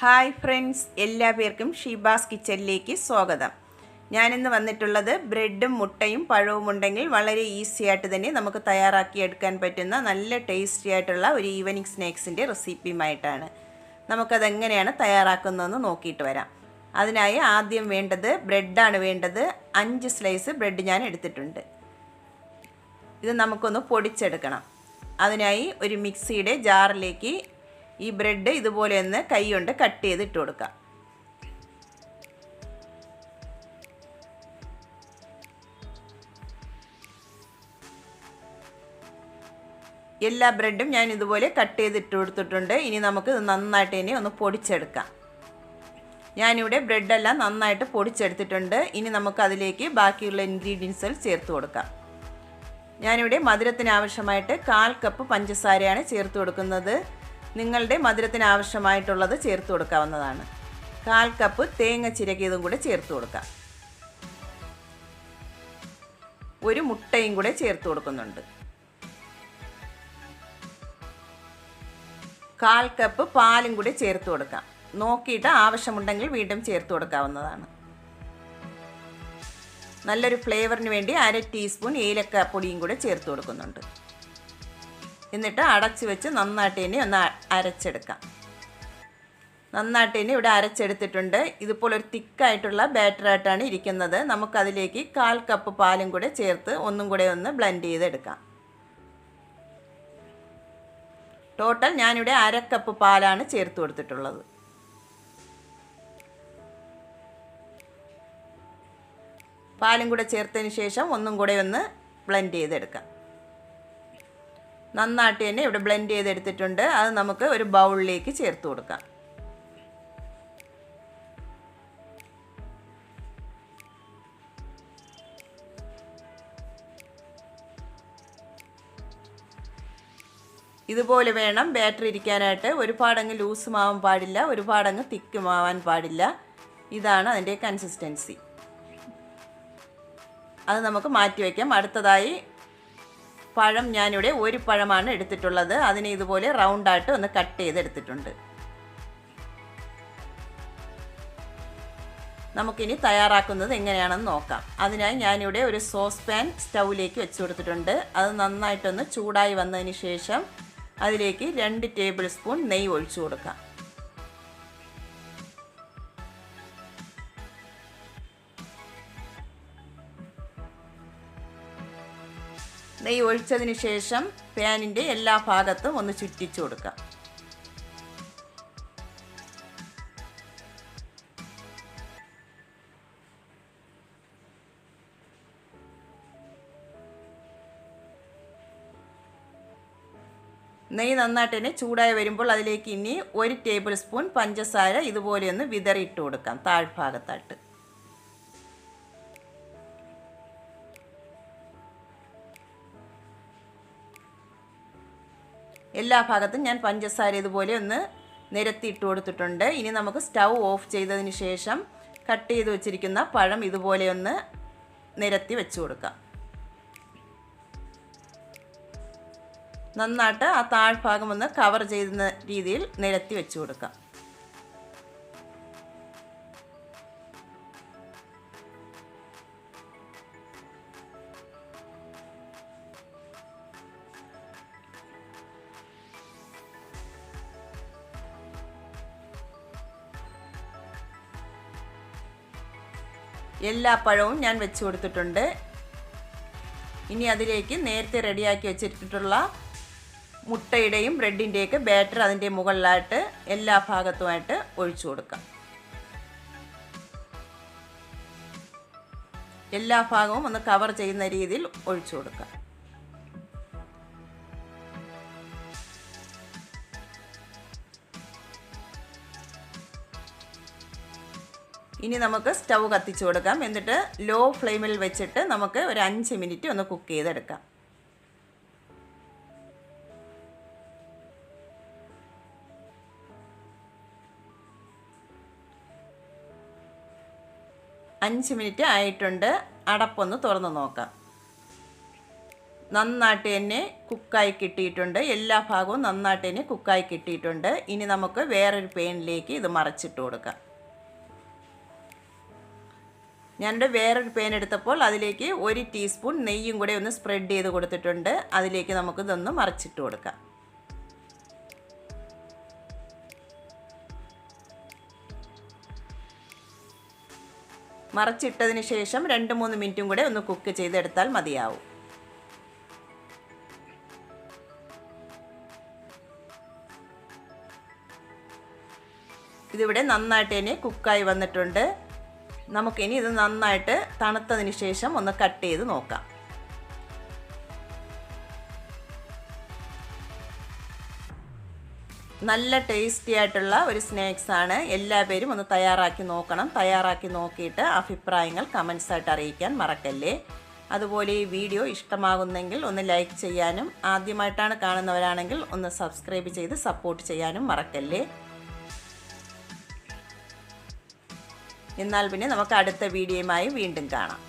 Hi friends എല്ലാ പേർക്കും ഷീബാസ് കിച്ചണിലേക്ക് സ്വാഗതം. ഞാനിന്ന് വന്നിട്ടുള്ളത് ബ്രെഡും മുട്ടയും പഴവും ഉണ്ടെങ്കിൽ വളരെ ഈസി ആയിട്ട് തന്നെ നമുക്ക് തയ്യാറാക്കി എടുക്കാൻ പറ്റുന്ന നല്ല ടേസ്റ്റി ആയിട്ടുള്ള ഒരു ഈവനിങ് സ്നാക്സിന്റെ റെസിപ്പിയുമായിട്ടാണ്. നമുക്കതെങ്ങനെയാണ് തയ്യാറാക്കുന്നതെന്ന് നോക്കിയിട്ട് വരാം. അതിനായി ആദ്യം വേണ്ടത് ബ്രെഡാണ് വേണ്ടത്. അഞ്ച് സ്ലൈസ് ബ്രെഡ് ഞാൻ എടുത്തിട്ടുണ്ട്. ഇത് നമുക്കൊന്ന് പൊടിച്ചെടുക്കണം. അതിനായി ഒരു മിക്സിയുടെ ജാറിലേക്ക് ഈ ബ്രെഡ് ഇതുപോലെ ഒന്ന് കൈ കൊണ്ട് കട്ട് ചെയ്ത് ഇട്ട് കൊടുക്കാം. എല്ലാ ബ്രെഡും ഞാൻ ഇതുപോലെ കട്ട് ചെയ്ത് ഇട്ട് കൊടുത്തിട്ടുണ്ട്. ഇനി നമുക്ക് നന്നായിട്ട് ഇനി ഒന്ന് പൊടിച്ചെടുക്കാം. ഞാനിവിടെ ബ്രെഡെല്ലാം നന്നായിട്ട് പൊടിച്ചെടുത്തിട്ടുണ്ട്. ഇനി നമുക്ക് അതിലേക്ക് ബാക്കിയുള്ള ഇൻഗ്രീഡിയൻസുകൾ ചേർത്ത് കൊടുക്കാം. ഞാനിവിടെ മധുരത്തിന് ആവശ്യമായിട്ട് കാൽ കപ്പ് പഞ്ചസാരയാണ് ചേർത്ത് കൊടുക്കുന്നത്. നിങ്ങളുടെ മധുരത്തിന് ആവശ്യമായിട്ടുള്ളത് ചേർത്ത് കൊടുക്കാവുന്നതാണ്. കാൽ കപ്പ് തേങ്ങ ചിരകിയതും കൂടെ ചേർത്ത് കൊടുക്കാം. ഒരു മുട്ടയും കൂടെ ചേർത്ത് കൊടുക്കുന്നുണ്ട്. കാൽ കപ്പ് പാലും കൂടി ചേർത്ത് കൊടുക്കാം. നോക്കിയിട്ട് ആവശ്യമുണ്ടെങ്കിൽ വീണ്ടും ചേർത്ത് കൊടുക്കാവുന്നതാണ്. നല്ലൊരു ഫ്ലേവറിന് വേണ്ടി അര ടീസ്പൂൺ ഏലക്ക പൊടിയും കൂടെ ചേർത്ത് കൊടുക്കുന്നുണ്ട്. എന്നിട്ട് അടച്ച് വെച്ച് നന്നായിട്ട് ഇനി ഒന്ന് അരച്ചെടുക്കാം. നന്നായിട്ട് ഇനി ഇവിടെ അരച്ചെടുത്തിട്ടുണ്ട്. ഇതുപോലെ ഒരു തിക്കായിട്ടുള്ള ബാറ്ററായിട്ടാണ് ഇരിക്കുന്നത്. നമുക്കതിലേക്ക് കാൽ കപ്പ് പാലും കൂടെ ചേർത്ത് ഒന്നും കൂടെ ഒന്ന് ബ്ലെൻഡ് ചെയ്തെടുക്കാം. ടോട്ടൽ ഞാനിവിടെ അര കപ്പ് പാലാണ് ചേർത്ത് കൊടുത്തിട്ടുള്ളത്. പാലും കൂടെ ചേർത്തതിന് ശേഷം ഒന്നും കൂടെ ഒന്ന് ബ്ലെൻഡ് ചെയ്തെടുക്കാം. നന്നായിട്ട് തന്നെ ഇവിടെ ബ്ലെൻഡ് ചെയ്തെടുത്തിട്ടുണ്ട്. അത് നമുക്ക് ഒരു ബൗളിലേക്ക് ചേർത്ത് കൊടുക്കാം. ഇതുപോലെ വേണം ബാറ്ററി ഇരിക്കാനായിട്ട്. ഒരുപാടങ്ങ് ലൂസുമാവാൻ പാടില്ല ഒരുപാടങ്ങ് തിക്കുമാവാൻ പാടില്ല. ഇതാണ് അതിന്റെ കൺസിസ്റ്റൻസി അത് നമുക്ക് മാറ്റി വയ്ക്കാം അടുത്തതായി പഴം ഞാനിവിടെ ഒരു പഴമാണ് എടുത്തിട്ടുള്ളത്. അതിനെ ഇതുപോലെ റൗണ്ടായിട്ട് ഒന്ന് കട്ട് ചെയ്തെടുത്തിട്ടുണ്ട്. നമുക്കിനി തയ്യാറാക്കുന്നത് എങ്ങനെയാണെന്ന് നോക്കാം. അതിനായി ഞാനിവിടെ ഒരു സോസ് പാൻ സ്റ്റൗവിലേക്ക് വെച്ച് കൊടുത്തിട്ടുണ്ട്. അത് നന്നായിട്ടൊന്ന് ചൂടായി വന്നതിന് ശേഷം അതിലേക്ക് രണ്ട് ടേബിൾ സ്പൂൺ നെയ്യ് ഒഴിച്ചു കൊടുക്കാം. നെയ്യ് ഒഴിച്ചതിന് ശേഷം പാനിന്റെ എല്ലാ ഭാഗത്തും ഒന്ന് ചുറ്റിച്ചു കൊടുക്കാം നെയ്യ് നന്നായിട്ട് തന്നെ ചൂടായി വരുമ്പോൾ അതിലേക്ക് ഇനി ഒരു ടേബിൾ സ്പൂൺ പഞ്ചസാര ഇതുപോലെ ഒന്ന് വിതറിയിട്ട് കൊടുക്കാം താഴ്ഭാഗത്തായിട്ട്. എല്ലാ ഭാഗത്തും ഞാൻ പഞ്ചസാര ഇതുപോലെ ഒന്ന് നിരത്തിയിട്ട് കൊടുത്തിട്ടുണ്ട്. ഇനി നമുക്ക് സ്റ്റൗ ഓഫ് ചെയ്തതിന് ശേഷം കട്ട് ചെയ്ത് വെച്ചിരിക്കുന്ന പഴം ഇതുപോലെ ഒന്ന് നിരത്തി വെച്ച് കൊടുക്കാം. നന്നായിട്ട് ആ താഴ്ഭാഗം ഒന്ന് കവർ ചെയ്യുന്ന രീതിയിൽ നിരത്തി വെച്ച് കൊടുക്കാം. എല്ലാ പഴവും ഞാൻ വെച്ച് കൊടുത്തിട്ടുണ്ട്. ഇനി അതിലേക്ക് നേരത്തെ റെഡിയാക്കി വെച്ചിട്ടുള്ള മുട്ടയുടെയും ബ്രെഡിന്റെയൊക്കെ ബാറ്റർ അതിന്റെ മുകളിലായിട്ട് എല്ലാ ഭാഗത്തുമായിട്ട് ഒഴിച്ചു കൊടുക്കാം. എല്ലാ ഭാഗവും ഒന്ന് കവർ ചെയ്യുന്ന രീതിയിൽ ഒഴിച്ചു കൊടുക്കാം. ഇനി നമുക്ക് സ്റ്റൗ കത്തിച്ചു കൊടുക്കാം. എന്നിട്ട് ലോ ഫ്ലെയിമിൽ വെച്ചിട്ട് നമുക്ക് ഒരു അഞ്ച് മിനിറ്റ് ഒന്ന് കുക്ക് ചെയ്തെടുക്കാം. അഞ്ച് മിനിറ്റ് ആയിട്ടുണ്ട്. അടപ്പൊന്ന് തുറന്ന് നോക്കാം. നന്നായിട്ട് തന്നെ കുക്കായി കിട്ടിയിട്ടുണ്ട്. എല്ലാ ഭാഗവും നന്നായിട്ട് തന്നെ കുക്കായി കിട്ടിയിട്ടുണ്ട്. ഇനി നമുക്ക് വേറൊരു പേനിലേക്ക് ഇത് മറച്ചിട്ട് കൊടുക്കാം. ഞാനിവിടെ വേറൊരു പേൻ എടുത്തപ്പോൾ അതിലേക്ക് ഒരു ടീസ്പൂൺ നെയ്യും കൂടെ ഒന്ന് സ്പ്രെഡ് ചെയ്ത് കൊടുത്തിട്ടുണ്ട്. അതിലേക്ക് നമുക്ക് ഇതൊന്ന് മറിച്ചിട്ട് കൊടുക്കാം. മറച്ചിട്ടതിന് ശേഷം രണ്ട് മൂന്ന് മിനിറ്റും കൂടെ ഒന്ന് കുക്ക് ചെയ്തെടുത്താൽ മതിയാവും. ഇതിവിടെ നന്നായിട്ട് തന്നെ കുക്കായി വന്നിട്ടുണ്ട്. നമുക്കിനി ഇത് നന്നായിട്ട് തണുത്തതിന് ശേഷം ഒന്ന് കട്ട് ചെയ്ത് നോക്കാം. നല്ല ടേസ്റ്റി ആയിട്ടുള്ള ഒരു സ്നാക്സ് ആണ്. എല്ലാ പേരും ഒന്ന് തയ്യാറാക്കി നോക്കണം. തയ്യാറാക്കി നോക്കിയിട്ട് അഭിപ്രായങ്ങൾ കമൻസ് ആയിട്ട് അറിയിക്കാൻ മറക്കല്ലേ. അതുപോലെ ഈ വീഡിയോ ഇഷ്ടമാകുന്നെങ്കിൽ ഒന്ന് ലൈക്ക് ചെയ്യാനും ആദ്യമായിട്ടാണ് കാണുന്നവരാണെങ്കിൽ ഒന്ന് സബ്സ്ക്രൈബ് ചെയ്ത് സപ്പോർട്ട് ചെയ്യാനും മറക്കല്ലേ. എന്നാൽ പിന്നെ നമുക്ക് അടുത്ത വീഡിയോയുമായി വീണ്ടും കാണാം.